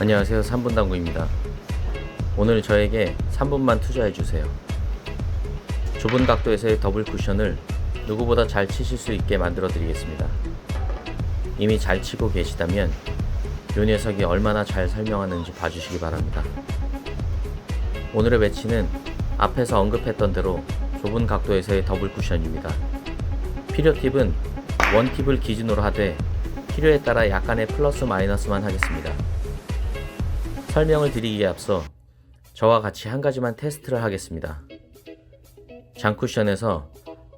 안녕하세요. 3분 당구입니다. 오늘 저에게 3분만 투자해 주세요. 좁은 각도에서의 더블 쿠션을 누구보다 잘 치실 수 있게 만들어 드리겠습니다. 이미 잘 치고 계시다면 요 녀석이 얼마나 잘 설명하는지 봐주시기 바랍니다. 오늘의 배치는 앞에서 언급했던 대로 좁은 각도에서의 더블 쿠션입니다. 필요 팁은 원 팁을 기준으로 하되 필요에 따라 약간의 플러스 마이너스만 하겠습니다. 설명을 드리기에 앞서 저와 같이 한 가지만 테스트를 하겠습니다. 장쿠션에서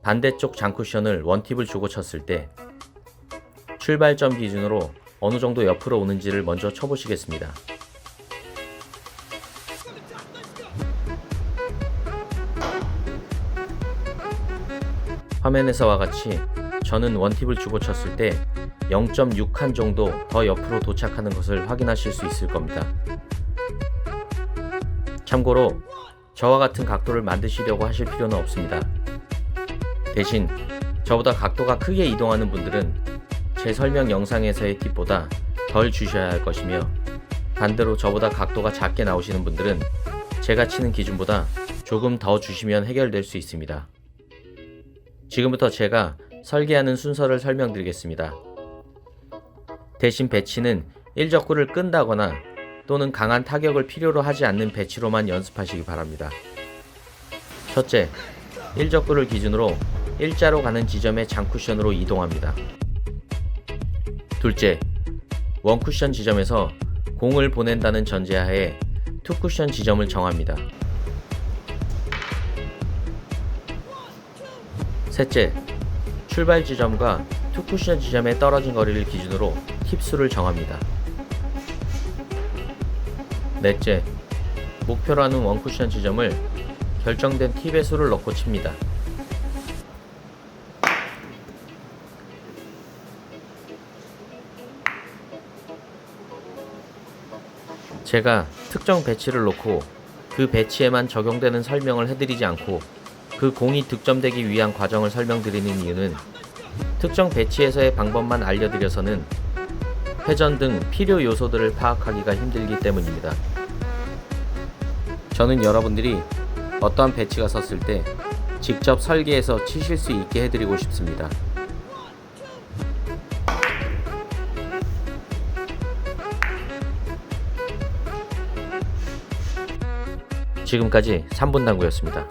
반대쪽 장쿠션을 원팁을 주고 쳤을 때 출발점 기준으로 어느 정도 옆으로 오는지를 먼저 쳐보시겠습니다. 화면에서와 같이 저는 원팁을 주고 쳤을 때 0.6칸 정도 더 옆으로 도착하는 것을 확인하실 수 있을 겁니다. 참고로 저와 같은 각도를 만드시려고 하실 필요는 없습니다. 대신 저보다 각도가 크게 이동하는 분들은 제 설명 영상에서의 팁보다 덜 주셔야 할 것이며 반대로 저보다 각도가 작게 나오시는 분들은 제가 치는 기준보다 조금 더 주시면 해결될 수 있습니다. 지금부터 제가 설계하는 순서를 설명드리겠습니다. 대신 배치는 1적구를 끈다거나 또는 강한 타격을 필요로 하지 않는 배치로만 연습하시기 바랍니다. 첫째, 1적구를 기준으로 일자로 가는 지점의 장쿠션으로 이동합니다. 둘째, 원쿠션 지점에서 공을 보낸다는 전제하에 투쿠션 지점을 정합니다. 셋째, 출발 지점과 투쿠션 지점에 떨어진 거리를 기준으로 팁수를 정합니다. 넷째, 목표로 하는 원쿠션 지점을 결정된 팁의 수를 넣고 칩니다. 제가 특정 배치를 놓고 그 배치에만 적용되는 설명을 해드리지 않고 그 공이 득점되기 위한 과정을 설명드리는 이유는 특정 배치에서의 방법만 알려드려서는 회전 등 필요 요소들을 파악하기가 힘들기 때문입니다. 저는 여러분들이 어떠한 배치가 섰을 때 직접 설계해서 치실 수 있게 해드리고 싶습니다. 지금까지 3분 당구였습니다.